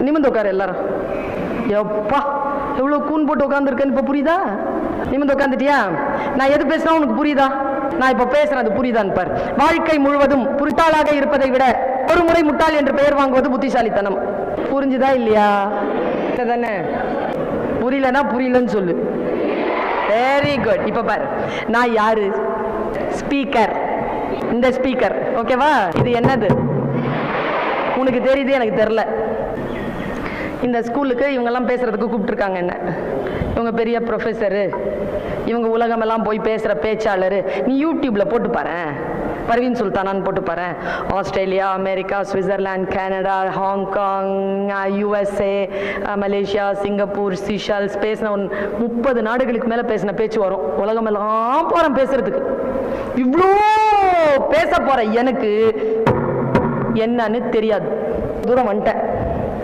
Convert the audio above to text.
நிமிந்து உட்காரு எல்லாரும். எப்பா எவ்வளோ கூன் போட்டு உட்காந்துருக்கேன்னு இப்போ புரியுதா? நிமிந்து உட்காந்துட்டியா நான் எது பேசுனா உனக்கு புரியுதா? நான் இப்போ பேசுறேன் அது புரியுதான்னு பார். வாழ்க்கை முழுவதும் புரிட்டாளாக இருப்பதை விட ஒரு முறை முட்டாள் என்று பெயர் வாங்குவது புத்திசாலித்தனம். புரிஞ்சுதா இல்லையா? தானே புரியலன்னா புரியலன்னு சொல்லு. வெரி குட் இப்போ பாரு. நான் யாரு? ஸ்பீக்கர் இந்த ஸ்பீக்கர் ஓகேவா இது என்னது? உனக்கு தெரியுது எனக்கு தெரில இந்த ஸ்கூலுக்கு இவங்கெல்லாம் பேசுறதுக்கு கூப்பிட்டுருக்காங்க என்ன? இவங்க பெரிய ப்ரொஃபஸரு இவங்க உலகமெல்லாம் போய் பேசுகிற பேச்சாளர். நீ யூடியூப்பில் போட்டு பாரேன். பர்வீன் சுல்தானான்னு போட்டு பாரேன். Australia America Switzerland Canada Hong Kong USA Malaysia Singapore Seychelles பேசின ஒன் முப்பது நாடுகளுக்கு மேலே பேசின பேச்சு வரும். உலகமெல்லாம் போகிறேன் பேசுறதுக்கு. இவ்வளோ பேச போகிற எனக்கு. என்னன்னு தெரியாது. தூரம் வந்துட்டேன்.